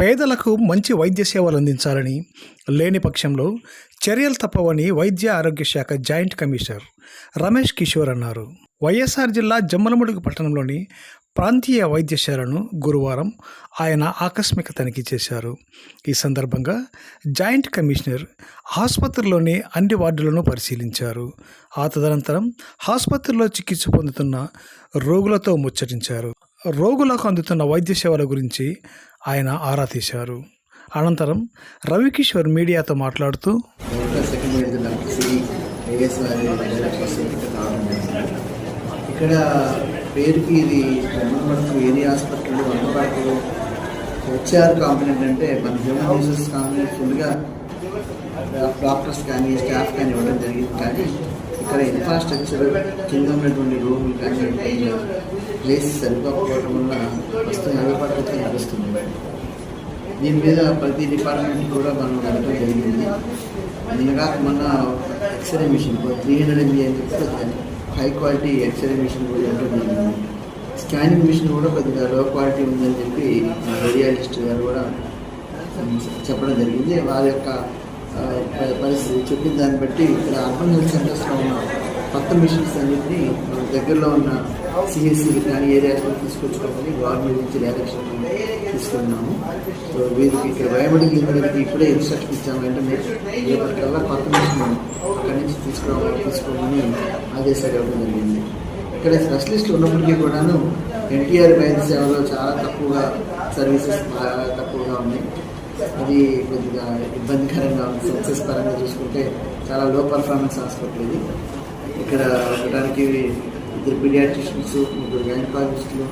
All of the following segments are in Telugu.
పేదలకు మంచి వైద్య సేవలు అందించాలని లేని పక్షంలో చర్యలు తప్పవని వైద్య ఆరోగ్య శాఖ జాయింట్ కమిషనర్ రమేష్ కిషోర్ అన్నారు. వైఎస్ఆర్ జిల్లా జమ్మలమడుగు పట్టణంలోని ప్రాంతీయ వైద్యశాలను గురువారం ఆయన ఆకస్మిక తనిఖీ చేశారు. ఈ సందర్భంగా జాయింట్ కమిషనర్ ఆసుపత్రిలోని అన్ని వార్డులను పరిశీలించారు. ఆ తదనంతరం ఆసుపత్రిలో చికిత్స పొందుతున్న రోగులతో ముచ్చటించారు. రోగులకు అందుతున్న వైద్య సేవల గురించి ఆయన ఆరా తీశారు. అనంతరం రవికిషోర్ మీడియాతో మాట్లాడుతూ సెకండ్ ఇక్కడ పేరుకి ఇది ఏరియా హాస్పిటల్ బ్రహ్మపడకు హెచ్ఆర్ కాంపినెంట్ అంటే మన హ్యూమన్ రిసోర్స్ కాంపినెంట్ ఫుల్గా డాక్టర్స్ కానీ స్టాఫ్ కానీ ఇవ్వడం జరిగింది. కానీ ఇక్కడ ఇన్ఫ్రాస్ట్రక్చర్ కింద ఉన్నటువంటి రూములు కానీ ప్లేస్ సరిపోకపోవడం వల్ల ప్రస్తుతం యాభై నడుస్తుంది. దీని మీద ప్రతి డిపార్ట్మెంట్ కూడా మనం వెళ్ళడం జరిగింది. నిన్నగా మొన్న X-ray machine three hundred MB అని చెప్తే హై క్వాలిటీ ఎక్స్రే మిషన్ కూడా వెళ్ళడం జరిగింది. స్కానింగ్ మిషన్ కూడా కొద్దిగా లో క్వాలిటీ ఉందని చెప్పి రేడియాలజిస్ట్ గారు కూడా చెప్పడం జరిగింది. వారి యొక్క పరిస్థితి చెప్పిన దాన్ని బట్టి ఇక్కడ అర్బన్ హెల్త్ సెంటర్స్లో ఉన్న కొత్త మిషన్స్ అన్నింటినీ మన దగ్గరలో ఉన్న సిఎస్సీలు కానీ ఏరియాస్లో తీసుకొచ్చుకోమని గవర్నమెంట్ నుంచి డైరెక్షన్ తీసుకున్నాము సో వీరికి ఇక్కడ బయోమెడికల్ ఇంజనీర్కి ఇప్పుడే ఇన్స్ట్రక్షన్ ఇచ్చాము. వెంటనే రేపటికల్లా కొత్త మిషన్ అక్కడి నుంచి తీసుకురావాలి తీసుకోమని ఆదేశాలు ఇవ్వడం జరిగింది. ఇక్కడ స్పెషలిస్టులు ఉన్నప్పటికీ కూడాను ఎన్టీఆర్ వైద్య సేవలో చాలా తక్కువగా సర్వీసెస్ బాగా తక్కువగా ఉన్నాయి. అది కొద్దిగా ఇబ్బందికరంగా ఉంది. సక్సెస్ పరంగా చూసుకుంటే చాలా లో పర్ఫార్మెన్స్ హాస్పిటల్ ఇది. ఇక్కడ ఉండడానికి ఇద్దరు పీడియాట్రిషియన్స్ ముగ్గురు గైనకాలజిస్టులు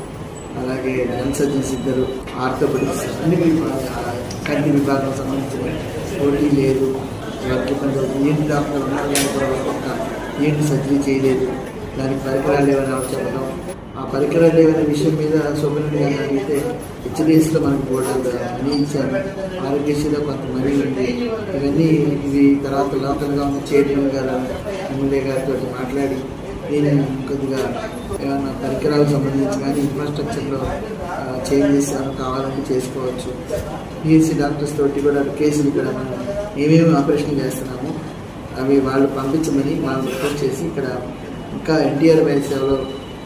అలాగే జనరల్ సర్జన్స్ ఇద్దరు ఆర్థోపెడిక్స్ అన్ని కంటి విభాగం సంబంధించిన పోటీ లేదు. వాళ్ళకి ఏంటి డాక్టర్ ఉన్నారు కానీ కూడా ఒక్క ఏంటి సర్జరీ చేయలేదు. దానికి పరికరాలు ఏమైనా చెప్పడం. ఆ పరికరాలు ఏమైనా విషయం మీద సుబ్రహ్మణ్య గారిని అడిగితే హెచ్డిఎస్లో మనకు బోర్డు అని ఇచ్చారు. ఆరోగ్యశ్రీలో కొంత మనీ ఉంది. ఇవన్నీ ఇవి తర్వాత లోకల్గా ఉన్న చైర్మన్ గారు ఎమ్మెల్యే గారితో మాట్లాడి దీన్ని కొద్దిగా ఏమైనా పరికరాలకు సంబంధించి కానీ ఇన్ఫ్రాస్ట్రక్చర్లో చేంజెస్ ఏమైనా కావాలంటే చేసుకోవచ్చు. పిఎస్సి డాక్టర్స్ తోటి కూడా కేసులు ఇక్కడ మనం ఏమేమి ఆపరేషన్ చేస్తున్నాము. అవి వాళ్ళు పంపించమని మనం రిక్వెస్ట్ చేసి ఇక్కడ ఇంకా ఎన్టీఆర్ వైద్య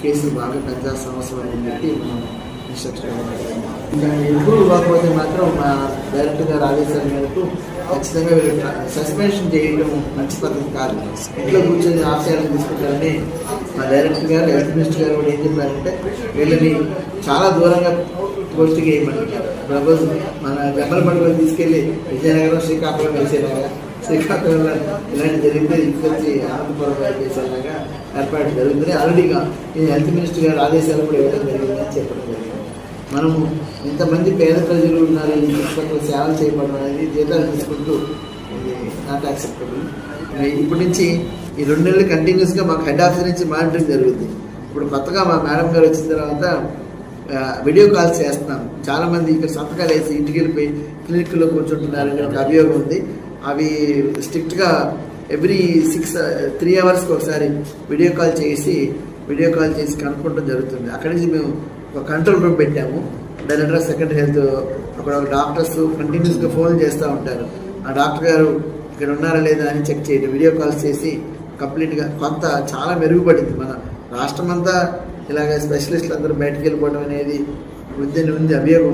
కేసులు బాగా పెంచాల్సిన అవసరం అని చెప్పి మనం ఇన్స్ట్రక్షన్ ఇంకా ఎక్కువ కాకపోతే మాత్రం మా డైరెక్టర్ గారు ఆదేశాల మేరకు ఖచ్చితంగా సస్పెన్షన్ చేయడం మంచి పద్ధతి కాదు. ఇంట్లో కూర్చొని ఆశయాలు తీసుకుంటారని మా డైరెక్టర్ గారు హెల్త్ మినిస్టర్ గారు కూడా ఏం చెప్పారంటే వీళ్ళని చాలా దూరంగా పోస్టింగ్ వేయమంటున్నారు ప్రపోజ్ మన జమ్మల పండుగ తీసుకెళ్ళి విజయనగరం శ్రీకాకుళం వేసేలాగా శ్రీకాకుళంలో ఇలాంటి జరిగితే తీసుకొచ్చి ఆనందపురం వైపు ఏర్పాటు జరుగుతుంది. ఆల్రెడీగా ఈ హెల్త్ మినిస్టర్ గారు ఆదేశాలు కూడా ఇవ్వడం జరిగిందని చెప్పడం జరిగింది. మనము ఇంతమంది పేద ప్రజలు ఉన్నారు ఈ చుట్టుపక్కల సేవలు చేయబడడం అనేది జీతాలు తీసుకుంటూ ఇది నాట్ యాక్సెప్టబుల్ ఇప్పటి నుంచి ఈ రెండు నెలలు కంటిన్యూస్గా మాకు హెడ్ ఆఫీస్ నుంచి మానిటరింగ్ జరుగుతుంది. ఇప్పుడు కొత్తగా మా మేడం గారు వచ్చిన తర్వాత వీడియో కాల్స్ చేస్తున్నాం. చాలామంది ఇక్కడ సంతకాలు వేసి ఇంటికి వెళ్ళిపోయి క్లినిక్లో కూర్చుంటున్నారని ఒక అభియోగం ఉంది. అవి స్ట్రిక్ట్గా ఎవ్రీ సిక్స్ త్రీ అవర్స్కి ఒకసారి వీడియో కాల్ చేసి వీడియో కాల్ చేసి కనుక్కోవడం జరుగుతుంది. అక్కడి నుంచి మేము ఒక కంట్రోల్ రూమ్ పెట్టాము. డైరెక్టర్ ఆఫ్ సెకండరీ హెల్త్ అక్కడ ఒక డాక్టర్స్ కంటిన్యూస్గా ఫోన్ చేస్తూ ఉంటారు. ఆ డాక్టర్ గారు ఇక్కడ ఉన్నారా లేదా అని చెక్ చేయడం. వీడియో కాల్స్ చేసి కంప్లీట్గా కొంత చాలా మెరుగుపడింది. మన రాష్ట్రం అంతా ఇలాగ స్పెషలిస్టులు అందరూ బయటకు వెళ్ళిపోవడం అనేది ఉంది ఉంది అభియోగం